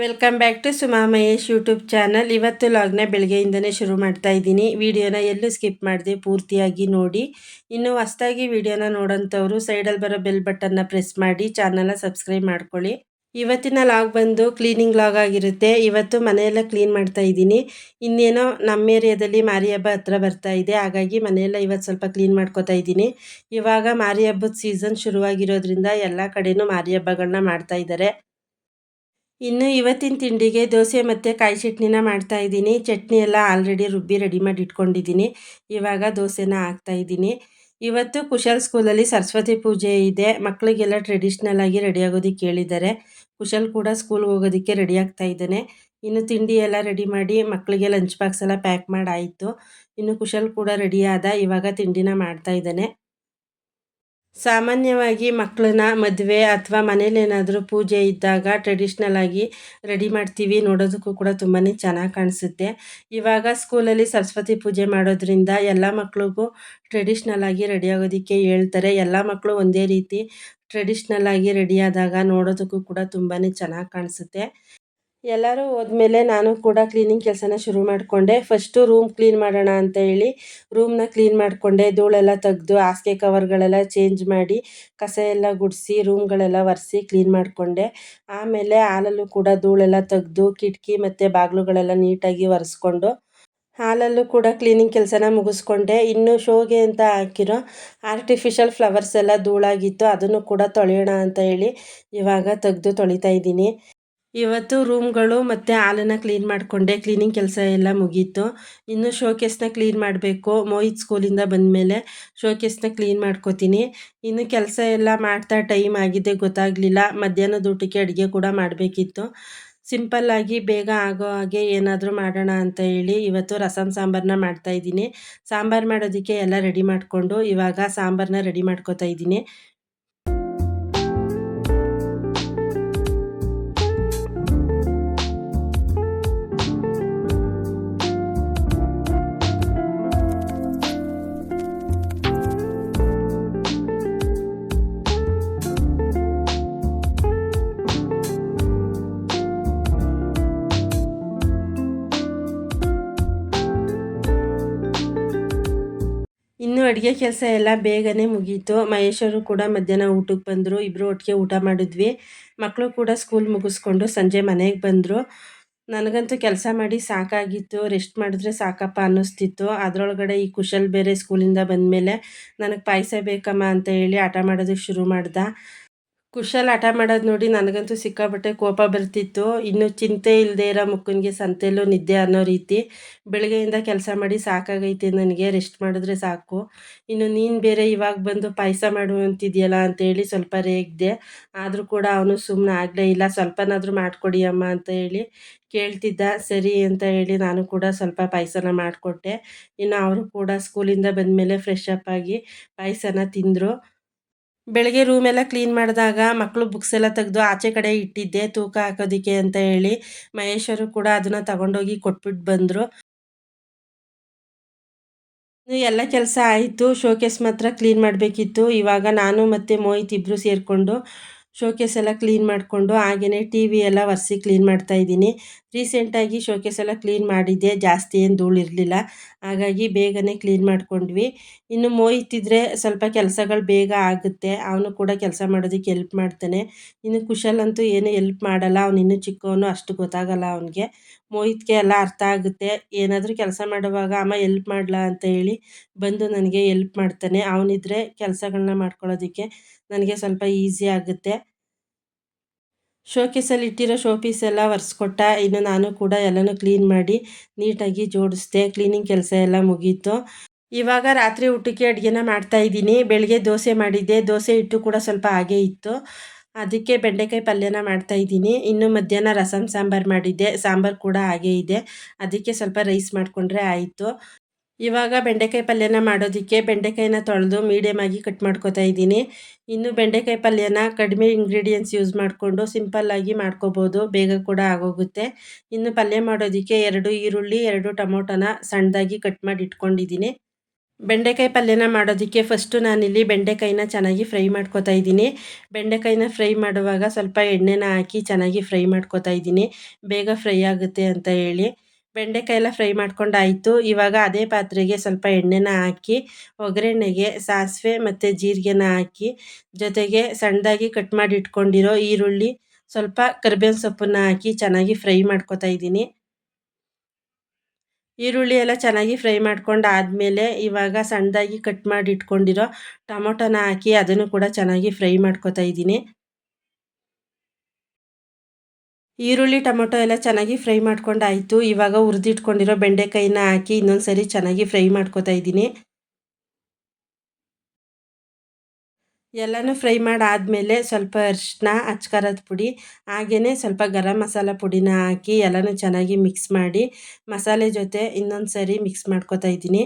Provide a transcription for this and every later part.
Welcome back to Suma Mahesh YouTube channel ಇವತ್ತು ಲಾಗ್ನ ಬೆಳಗ್ಗೆಯಿಂದನೇ ಶುರು ಮಾಡ್ತಾ ಇದ್ದೀನಿ. ವಿಡಿಯೋನ ಎಲ್ಲೂ ಸ್ಕಿಪ್ ಮಾಡಿದೆ ಪೂರ್ತಿಯಾಗಿ ನೋಡಿ. ಇನ್ನು ಹೊಸ್ದಾಗಿ ವಿಡಿಯೋನ ನೋಡೋಂಥವ್ರು ಸೈಡಲ್ಲಿ ಬರೋ ಬೆಲ್ ಬಟನ್ನ ಪ್ರೆಸ್ ಮಾಡಿ ಚಾನಲ್ನ ಸಬ್ಸ್ಕ್ರೈಬ್ ಮಾಡ್ಕೊಳ್ಳಿ. ಇವತ್ತಿನ ಲಾಗ್ ಬಂದು ಕ್ಲೀನಿಂಗ್ ಲಾಗ್ ಆಗಿರುತ್ತೆ. ಇವತ್ತು ಮನೆಯೆಲ್ಲ ಕ್ಲೀನ್ ಮಾಡ್ತಾ ಇದ್ದೀನಿ. ಇನ್ನೇನೋ ನಮ್ಮ ಏರಿಯಾದಲ್ಲಿ ಮಾರಿ ಹಬ್ಬ ಹತ್ರ ಬರ್ತಾ ಇದೆ. ಹಾಗಾಗಿ ಮನೆಯೆಲ್ಲ ಇವತ್ತು ಸ್ವಲ್ಪ ಕ್ಲೀನ್ ಮಾಡ್ಕೋತಾ ಇದ್ದೀನಿ. ಇವಾಗ ಮಾರಿ ಹಬ್ಬದ ಸೀಸನ್ ಶುರುವಾಗಿರೋದ್ರಿಂದ ಎಲ್ಲ ಕಡೆಯೂ ಮಾರಿ ಹಬ್ಬಗಳನ್ನ ಮಾಡ್ತಾ ಇದ್ದಾರೆ. ಇನ್ನು ಇವತ್ತಿನ ತಿಂಡಿಗೆ ದೋಸೆ ಮತ್ತು ಕಾಯಿ ಚಟ್ನಿನ ಮಾಡ್ತಾ ಇದ್ದೀನಿ. ಚಟ್ನಿ ಎಲ್ಲ ಆಲ್ರೆಡಿ ರುಬ್ಬಿ ರೆಡಿ ಮಾಡಿ ಇಟ್ಕೊಂಡಿದ್ದೀನಿ. ಇವಾಗ ದೋಸೆನ ಹಾಕ್ತಾಯಿದ್ದೀನಿ ಇವತ್ತು ಕುಶಲ್ ಸ್ಕೂಲಲ್ಲಿ ಸರಸ್ವತಿ ಪೂಜೆ ಇದೆ. ಮಕ್ಕಳಿಗೆಲ್ಲ ಟ್ರೆಡಿಷ್ನಲ್ ಆಗಿ ರೆಡಿ ಆಗೋದಕ್ಕೆ ಕೇಳಿದ್ದಾರೆ. ಕುಶಲ್ ಕೂಡ ಸ್ಕೂಲ್ಗೆ ಹೋಗೋದಕ್ಕೆ ರೆಡಿ ಆಗ್ತಾ ಇದ್ದಾನೆ. ಇನ್ನು ತಿಂಡಿ ಎಲ್ಲ ರೆಡಿ ಮಾಡಿ ಮಕ್ಕಳಿಗೆ ಲಂಚ್ ಬಾಕ್ಸ್ ಎಲ್ಲ ಪ್ಯಾಕ್ ಮಾಡಿ ಆಯಿತು. ಇನ್ನು ಕುಶಲ್ ಕೂಡ ರೆಡಿ ಆದ. ಇವಾಗ ತಿಂಡಿನ ಮಾಡ್ತಾ ಇದ್ದಾನೆ. ಸಾಮಾನ್ಯವಾಗಿ ಮಕ್ಕಳನ್ನ ಮದುವೆ ಅಥವಾ ಮನೇಲೇನಾದರೂ ಪೂಜೆ ಇದ್ದಾಗ ಟ್ರೆಡಿಷ್ನಲ್ ಆಗಿ ರೆಡಿ ಮಾಡ್ತೀವಿ ನೋಡೋದಕ್ಕೂ ಕೂಡ ತುಂಬಾ ಚೆನ್ನಾಗಿ ಕಾಣಿಸುತ್ತೆ. ಇವಾಗ ಸ್ಕೂಲಲ್ಲಿ ಸರಸ್ವತಿ ಪೂಜೆ ಮಾಡೋದ್ರಿಂದ ಎಲ್ಲ ಮಕ್ಕಳಿಗೂ ಟ್ರೆಡಿಷ್ನಲ್ ಆಗಿ ರೆಡಿ ಆಗೋದಕ್ಕೆ ಹೇಳ್ತಾರೆ. ಎಲ್ಲ ಮಕ್ಕಳು ಒಂದೇ ರೀತಿ ಟ್ರೆಡಿಷ್ನಲ್ ಆಗಿ ರೆಡಿ ಆದಾಗ ನೋಡೋದಕ್ಕೂ ಕೂಡ ತುಂಬಾ ಚೆನ್ನಾಗಿ ಕಾಣಿಸುತ್ತೆ. ಎಲ್ಲರೂ ಹೋದ್ಮೇಲೆ ನಾನು ಕೂಡ ಕ್ಲೀನಿಂಗ್ ಕೆಲಸನ ಶುರು ಮಾಡಿಕೊಂಡೆ. ಫಸ್ಟು ರೂಮ್ ಕ್ಲೀನ್ ಮಾಡೋಣ ಅಂತ ಹೇಳಿ ರೂಮ್ನ ಕ್ಲೀನ್ ಮಾಡಿಕೊಂಡೆ. ಧೂಳೆಲ್ಲ ತೆಗೆದು, ಹಾಸಿಗೆ ಕವರ್ಗಳೆಲ್ಲ ಚೇಂಜ್ ಮಾಡಿ, ಕಸ ಎಲ್ಲ ಗುಡಿಸಿ ರೂಮ್ಗಳೆಲ್ಲ ಒರೆಸಿ ಕ್ಲೀನ್ ಮಾಡಿಕೊಂಡೆ. ಆಮೇಲೆ ಹಾಲಲ್ಲೂ ಕೂಡ ಧೂಳೆಲ್ಲ ತೆಗೆದು, ಕಿಟಕಿ ಮತ್ತು ಬಾಗಿಲುಗಳೆಲ್ಲ ನೀಟಾಗಿ ಒರೆಸ್ಕೊಂಡು ಹಾಲಲ್ಲೂ ಕೂಡ ಕ್ಲೀನಿಂಗ್ ಕೆಲಸನ ಮುಗಿಸ್ಕೊಂಡೆ. ಇನ್ನು ಶೋಗೆ ಅಂತ ಹಾಕಿರೋ ಆರ್ಟಿಫಿಷಿಯಲ್ ಫ್ಲವರ್ಸ್ ಎಲ್ಲ ಧೂಳಾಗಿತ್ತು. ಅದನ್ನು ಕೂಡ ತೊಳೆಯೋಣ ಅಂತ ಹೇಳಿ ಇವಾಗ ತೆಗೆದು ತೊಳಿತಾ ಇದ್ದೀನಿ. ಇವತ್ತು ರೂಮ್ಗಳು ಮತ್ತು ಹಾಲನ್ನು ಕ್ಲೀನ್ ಮಾಡಿಕೊಂಡೆ. ಕ್ಲೀನಿಂಗ್ ಕೆಲಸ ಎಲ್ಲ ಮುಗೀತು. ಇನ್ನು ಶೋಕೇಸ್ನ ಕ್ಲೀನ್ ಮಾಡಬೇಕು. ಮೋಹಿತ್ ಸ್ಕೂಲಿಂದ ಬಂದಮೇಲೆ ಶೋಕೇಸ್ನ ಕ್ಲೀನ್ ಮಾಡ್ಕೋತೀನಿ. ಇನ್ನು ಕೆಲಸ ಎಲ್ಲ ಮಾಡ್ತಾ ಟೈಮ್ ಆಗಿದೆ ಗೊತ್ತಾಗಲಿಲ್ಲ. ಮಧ್ಯಾಹ್ನದ ಊಟಕ್ಕೆ ಅಡುಗೆ ಕೂಡ ಮಾಡಬೇಕಿತ್ತು. ಸಿಂಪಲ್ಲಾಗಿ ಬೇಗ ಆಗೋ ಹಾಗೆ ಏನಾದರೂ ಮಾಡೋಣ ಅಂತ ಹೇಳಿ ಇವತ್ತು ರಸಮ್ ಸಾಂಬಾರನ್ನ ಮಾಡ್ತಾಯಿದ್ದೀನಿ ಸಾಂಬಾರು ಮಾಡೋದಕ್ಕೆ ಎಲ್ಲ ರೆಡಿ ಮಾಡಿಕೊಂಡು ಇವಾಗ ಸಾಂಬಾರನ್ನ ರೆಡಿ ಮಾಡ್ಕೋತಾ ಇದ್ದೀನಿ. ಅಡುಗೆ ಕೆಲಸ ಎಲ್ಲ ಬೇಗನೆ ಮುಗೀತು. ಮಹೇಶರು ಕೂಡ ಮಧ್ಯಾಹ್ನ ಊಟಕ್ಕೆ ಬಂದರು. ಇಬ್ಬರು ಒಟ್ಟಿಗೆ ಊಟ ಮಾಡಿದ್ವಿ. ಮಕ್ಕಳು ಕೂಡ ಸ್ಕೂಲ್ ಮುಗಿಸ್ಕೊಂಡು ಸಂಜೆ ಮನೆಗೆ ಬಂದರು. ನನಗಂತೂ ಕೆಲಸ ಮಾಡಿ ಸಾಕಾಗಿತ್ತು. ರೆಸ್ಟ್ ಮಾಡಿದ್ರೆ ಸಾಕಪ್ಪ ಅನ್ನಿಸ್ತಿತ್ತು. ಅದರೊಳಗಡೆ ಈ ಕುಶಲ್ ಬೇರೆ ಸ್ಕೂಲಿಂದ ಬಂದಮೇಲೆ ನನಗೆ ಪಾಯಸ ಬೇಕಮ್ಮ ಅಂತ ಹೇಳಿ ಆಟ ಮಾಡೋದಕ್ಕೆ ಶುರು ಮಾಡ್ದೆ. ಕುಶಲ್ ಹಠ ಮಾಡೋದು ನೋಡಿ ನನಗಂತೂ ಸಿಕ್ಕಾಪಟ್ಟೆ ಕೋಪ ಬರ್ತಿತ್ತು. ಇನ್ನು ಚಿಂತೆ ಇಲ್ಲದೆ ಇರೋ ಮುಕ್ಕನಿಗೆ ಸಂತೆಯಲ್ಲೂ ನಿದ್ದೆ ಅನ್ನೋ ರೀತಿ ಬೆಳಗ್ಗೆಯಿಂದ ಕೆಲಸ ಮಾಡಿ ಸಾಕಾಗೈತೆ ನನಗೆ ರೆಸ್ಟ್ ಮಾಡಿದ್ರೆ ಸಾಕು. ಇನ್ನು ನೀನು ಬೇರೆ ಇವಾಗ ಬಂದು ಪಾಯಸ ಮಾಡು ಅಂತಿದೆಯಲ್ಲ ಅಂತೇಳಿ ಸ್ವಲ್ಪ ರೇಗಿದೆ, ಆದರೂ ಕೂಡ ಅವನು ಸುಮ್ಮನೆ ಆಗಲೇ ಇಲ್ಲ, ಸ್ವಲ್ಪನಾದರೂ ಮಾಡಿಕೊಡಿ ಅಮ್ಮ ಅಂತ ಹೇಳಿ ಕೇಳ್ತಿದ್ದ. ಸರಿ ಅಂತ ಹೇಳಿ ನಾನು ಕೂಡ ಸ್ವಲ್ಪ ಪಾಯಸನ ಮಾಡಿಕೊಟ್ಟೆ. ಇನ್ನು ಅವರು ಕೂಡ ಸ್ಕೂಲಿಂದ ಬಂದಮೇಲೆ ಫ್ರೆಶ್ ಅಪ್ ಆಗಿ ಪಾಯಸನ ತಿಂದರು. ಬೆಳಗ್ಗೆ ರೂಮೆಲ್ಲ ಕ್ಲೀನ್ ಮಾಡಿದಾಗ ಮಕ್ಕಳು ಬುಕ್ಸ್ ಎಲ್ಲ ತೆಗೆದು ಆಚೆ ಕಡೆ ಇಟ್ಟಿದ್ದೆ, ತೂಕ ಹಾಕೋದಿಕ್ಕೆ ಅಂತ ಹೇಳಿ ಮಹೇಶರು ಕೂಡ ಅದನ್ನು ತಗೊಂಡೋಗಿ ಕೊಟ್ಬಿಟ್ಟು ಬಂದರು. ಎಲ್ಲ ಕೆಲಸ ಆಯಿತು ಶೋಕೇಸ್ ಮಾತ್ರ ಕ್ಲೀನ್ ಮಾಡಬೇಕಿತ್ತು. ಇವಾಗ ನಾನು ಮತ್ತು ಮೋಹಿತ್ ಇಬ್ಬರು ಸೇರಿಕೊಂಡು ಶೋಕೇಸ್ ಎಲ್ಲ ಕ್ಲೀನ್ ಮಾಡಿಕೊಂಡು ಹಾಗೆಯೇ ಟಿ ವಿ ಎಲ್ಲ ಒರೆಸಿ ಕ್ಲೀನ್ ಮಾಡ್ತಾ ಇದ್ದೀನಿ. ರೀಸೆಂಟಾಗಿ ಶೋಕೇಸ್ ಎಲ್ಲ ಕ್ಲೀನ್ ಮಾಡಿದ್ದೆ, ಜಾಸ್ತಿ ಏನು ಧೂಳಿರಲಿಲ್ಲ ಹಾಗಾಗಿ ಬೇಗನೆ ಕ್ಲೀನ್ ಮಾಡ್ಕೊಂಡ್ವಿ. ಇನ್ನು ಮೋಯ್ತಿದ್ರೆ ಸ್ವಲ್ಪ ಕೆಲಸಗಳು ಬೇಗ ಆಗುತ್ತೆ. ಅವನು ಕೂಡ ಕೆಲಸ ಮಾಡೋದಕ್ಕೆ ಎಲ್ಪ್ ಮಾಡ್ತಾನೆ. ಇನ್ನು ಕುಶಲ್ ಅಂತೂ ಏನು ಎಲ್ಪ್ ಮಾಡಲ್ಲ. ಅವನು ಇನ್ನೂ ಚಿಕ್ಕವನು ಅಷ್ಟು ಗೊತ್ತಾಗಲ್ಲ ಅವನಿಗೆ. ಮೋಹಿತ್ಗೆ ಎಲ್ಲ ಅರ್ಥ ಆಗುತ್ತೆ. ಏನಾದರೂ ಕೆಲಸ ಮಾಡುವಾಗ, ಅಮ್ಮ ಎಲ್ಪ್ ಮಾಡಲಾ? ಅಂತ ಹೇಳಿ ಬಂದು ನನಗೆ ಎಲ್ಪ್ ಮಾಡ್ತಾನೆ. ಅವನಿದ್ರೆ ಕೆಲಸಗಳನ್ನ ಮಾಡ್ಕೊಳ್ಳೋದಕ್ಕೆ ನನಗೆ ಸ್ವಲ್ಪ ಈಸಿ ಆಗುತ್ತೆ. ಶೋಕೇಸಲ್ಲಿ ಇಟ್ಟಿರೋ ಶೋ ಪೀಸ್ ಎಲ್ಲ ಒರೆಸ್ಕೊಟ್ಟ. ಇನ್ನು ನಾನು ಕೂಡ ಎಲ್ಲನೂ ಕ್ಲೀನ್ ಮಾಡಿ ನೀಟಾಗಿ ಜೋಡಿಸ್ದೆ. ಕ್ಲೀನಿಂಗ್ ಕೆಲಸ ಎಲ್ಲ ಮುಗೀತು. ಇವಾಗ ರಾತ್ರಿ ಊಟಕ್ಕೆ ಅಡುಗೆನ ಮಾಡ್ತಾಯಿದ್ದೀನಿ ಬೆಳಗ್ಗೆ ದೋಸೆ ಮಾಡಿದ್ದೆ. ದೋಸೆ ಹಿಟ್ಟು ಕೂಡ ಸ್ವಲ್ಪ ಹಾಗೆ ಇತ್ತು. ಅದಕ್ಕೆ ಬೆಂಡೆಕಾಯಿ ಪಲ್ಯನ ಮಾಡ್ತಾಯಿದ್ದೀನಿ ಇನ್ನು ಮಧ್ಯಾಹ್ನ ರಸಮ್ ಸಾಂಬಾರು ಮಾಡಿದ್ದೆ. ಸಾಂಬಾರು ಕೂಡ ಹಾಗೇ ಇದೆ. ಅದಕ್ಕೆ ಸ್ವಲ್ಪ ರೈಸ್ ಮಾಡಿಕೊಂಡ್ರೆ ಆಯಿತು. ಇವಾಗ ಬೆಂಡೆಕಾಯಿ ಪಲ್ಯನ ಮಾಡೋದಕ್ಕೆ ಬೆಂಡೆಕಾಯಿನ ತೊಳೆದು ಮೀಡಿಯಮಾಗಿ ಕಟ್ ಮಾಡ್ಕೋತಾ ಇದ್ದೀನಿ. ಇನ್ನು ಬೆಂಡೆಕಾಯಿ ಪಲ್ಯನ ಕಡಿಮೆ ಇಂಗ್ರೀಡಿಯೆಂಟ್ಸ್ ಯೂಸ್ ಮಾಡಿಕೊಂಡು ಸಿಂಪಲ್ಲಾಗಿ ಮಾಡ್ಕೋಬೋದು. ಬೇಗ ಕೂಡ ಆಗೋಗುತ್ತೆ. ಇನ್ನು ಪಲ್ಯ ಮಾಡೋದಕ್ಕೆ ಎರಡು ಈರುಳ್ಳಿ, ಎರಡು ಟೊಮೊಟೊನ ಸಣ್ಣದಾಗಿ ಕಟ್ ಮಾಡಿ ಇಟ್ಕೊಂಡಿದ್ದೀನಿ. ಬೆಂಡೆಕಾಯಿ ಪಲ್ಯನ ಮಾಡೋದಕ್ಕೆ ಫಸ್ಟು ನಾನಿಲ್ಲಿ ಬೆಂಡೆಕಾಯಿನ ಚೆನ್ನಾಗಿ ಫ್ರೈ ಮಾಡ್ಕೊತಾ ಇದ್ದೀನಿ. ಬೆಂಡೆಕಾಯಿನ ಫ್ರೈ ಮಾಡುವಾಗ ಸ್ವಲ್ಪ ಎಣ್ಣೆನ ಹಾಕಿ ಚೆನ್ನಾಗಿ ಫ್ರೈ ಮಾಡ್ಕೊತಾ ಇದ್ದೀನಿ. ಬೇಗ ಫ್ರೈ ಆಗುತ್ತೆ ಅಂತ ಹೇಳಿ. ಬೆಂಡೆಕಾಯಿ ಎಲ್ಲ ಫ್ರೈ ಮಾಡ್ಕೊಂಡಾಯಿತು. ಇವಾಗ ಅದೇ ಪಾತ್ರೆಗೆ ಸ್ವಲ್ಪ ಎಣ್ಣೆನ ಹಾಕಿ, ಒಗ್ಗರಣೆಗೆ ಸಾಸಿವೆ ಮತ್ತು ಜೀರಿಗೆನ ಹಾಕಿ, ಜೊತೆಗೆ ಸಣ್ಣದಾಗಿ ಕಟ್ ಮಾಡಿ ಇಟ್ಕೊಂಡಿರೋ ಈರುಳ್ಳಿ, ಸ್ವಲ್ಪ ಕರಿಬೇವಿನ ಸೊಪ್ಪನ್ನ ಹಾಕಿ ಚೆನ್ನಾಗಿ ಫ್ರೈ ಮಾಡ್ಕೊತಾ ಇದ್ದೀನಿ. ಈರುಳ್ಳಿ ಎಲ್ಲ ಚೆನ್ನಾಗಿ ಫ್ರೈ ಮಾಡ್ಕೊಂಡು ಆದಮೇಲೆ ಇವಾಗ ಸಣ್ಣದಾಗಿ ಕಟ್ ಮಾಡಿ ಇಟ್ಕೊಂಡಿರೋ ಟೊಮೊಟೊನ ಹಾಕಿ ಅದನ್ನು ಕೂಡ ಚೆನ್ನಾಗಿ ಫ್ರೈ ಮಾಡ್ಕೊತಾ ಇದ್ದೀನಿ. ಈರುಳ್ಳಿ, ಟೊಮೊಟೊ ಎಲ್ಲ ಚೆನ್ನಾಗಿ ಫ್ರೈ ಮಾಡ್ಕೊಂಡಾಯಿತು. ಇವಾಗ ಹುರಿದಿಟ್ಕೊಂಡಿರೋ ಬೆಂಡೆಕಾಯಿನ ಹಾಕಿ ಇನ್ನೊಂದು ಸರಿ ಚೆನ್ನಾಗಿ ಫ್ರೈ ಮಾಡ್ಕೊತಾ ಇದ್ದೀನಿ. ಎಲ್ಲನೂ ಫ್ರೈ ಮಾಡಾದಮೇಲೆ ಸ್ವಲ್ಪ ಅರಿಶಿನ ಅಚ್ಕಾರದ ಪುಡಿ ಹಾಗೆಯೇ ಸ್ವಲ್ಪ ಗರಂ ಮಸಾಲ ಪುಡಿನ ಹಾಕಿ ಎಲ್ಲನೂ ಚೆನ್ನಾಗಿ ಮಿಕ್ಸ್ ಮಾಡಿ ಮಸಾಲೆ ಜೊತೆ ಇನ್ನೊಂದು ಸರಿ ಮಿಕ್ಸ್ ಮಾಡ್ಕೊತಾ ಇದ್ದೀನಿ.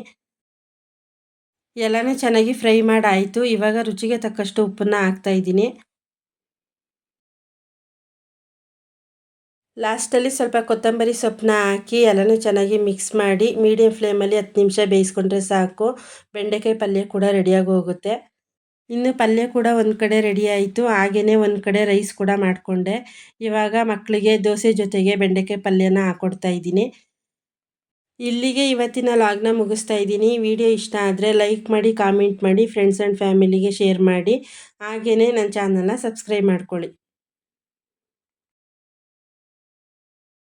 ಎಲ್ಲನೂ ಚೆನ್ನಾಗಿ ಫ್ರೈ ಮಾಡಾಯಿತು. ಇವಾಗ ರುಚಿಗೆ ತಕ್ಕಷ್ಟು ಉಪ್ಪನ್ನು ಹಾಕ್ತಾಯಿದ್ದೀನಿ ಲಾಸ್ಟಲ್ಲಿ ಸ್ವಲ್ಪ ಕೊತ್ತಂಬರಿ ಸೊಪ್ಪನ್ನ ಹಾಕಿ ಎಲ್ಲನೂ ಚೆನ್ನಾಗಿ ಮಿಕ್ಸ್ ಮಾಡಿ ಮೀಡಿಯಂ ಫ್ಲೇಮಲ್ಲಿ ಹತ್ತು ನಿಮಿಷ ಬೇಯಿಸ್ಕೊಂಡ್ರೆ ಸಾಕು. ಬೆಂಡೆಕಾಯಿ ಪಲ್ಯ ಕೂಡ ರೆಡಿಯಾಗಿ ಹೋಗುತ್ತೆ. ಇನ್ನು ಪಲ್ಯ ಕೂಡ ಒಂದು ಕಡೆ ರೆಡಿ ಆಯಿತು. ಹಾಗೆಯೇ ಒಂದು ಕಡೆ ರೈಸ್ ಕೂಡ ಮಾಡಿಕೊಂಡೆ. ಇವಾಗ ಮಕ್ಕಳಿಗೆ ದೋಸೆ ಜೊತೆಗೆ ಬೆಂಡೆಕಾಯಿ ಪಲ್ಯನ ಹಾಕ್ಕೊಡ್ತಾ ಇದ್ದೀನಿ. ಇಲ್ಲಿಗೆ ಇವತ್ತಿನ ಲಾಗ್ನ ಮುಗಿಸ್ತಾ ಇದ್ದೀನಿ. ವಿಡಿಯೋ ಇಷ್ಟ ಆದರೆ ಲೈಕ್ ಮಾಡಿ, ಕಾಮೆಂಟ್ ಮಾಡಿ ಫ್ರೆಂಡ್ಸ್ ಆ್ಯಂಡ್ ಫ್ಯಾಮಿಲಿಗೆ ಶೇರ್ ಮಾಡಿ. ಹಾಗೆಯೇ ನನ್ನ ಚಾನಲ್ನ ಸಬ್ಸ್ಕ್ರೈಬ್ ಮಾಡ್ಕೊಳ್ಳಿ.